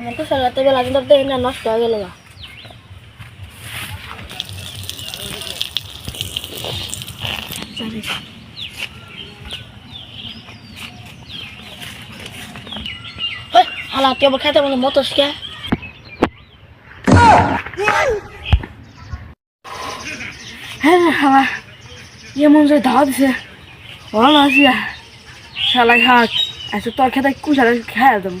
আমার তো ফেলাতে বেলা কিন্তু দেখি না, নষ্ট হয়ে গেল হালা, তুই আবার খাইতে মানে মতস কে? হ্যাঁ হালা এমন যে ধাওয়া দিছে। ভালো আছি শালাই হাক আচ্ছা তোর খেতে কুচারে খাই দেবো?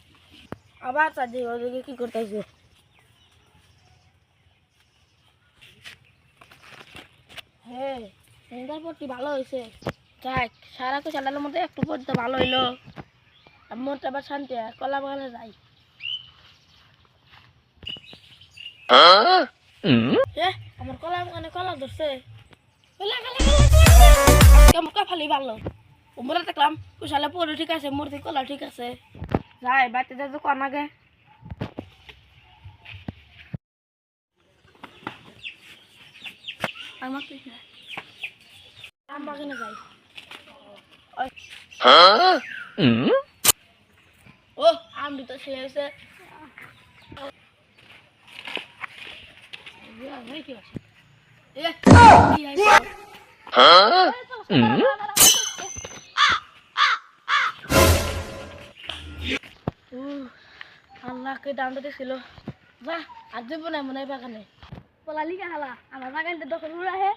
আবার চার্জে ওদিকে কি করতেছে হ্যাঁ ভালো হয়েছে। যাক সারা তো চালানোর মধ্যে একটু ভালো হইল। মনটা আবার শান্তি কলা বাগানে যাই। আমার কলা বাগানে কলা ধরছে। কাফালি ভালো। উমরা দেখলাম কুশালে পড়ে ঠিক আছে, মূর্তি কলা ঠিক আছে। যাই বাড়িতে যাই তো কন আগে আমার কি আম বাগানে যাই ও আম তো শেষ হয়েছে কি আল্লাহকে দাম দিতেছিল বাহ আর দেবো না মনে হয় বাগানে। পলালি কে হালা আমার বাগানটা দখল উড়া হে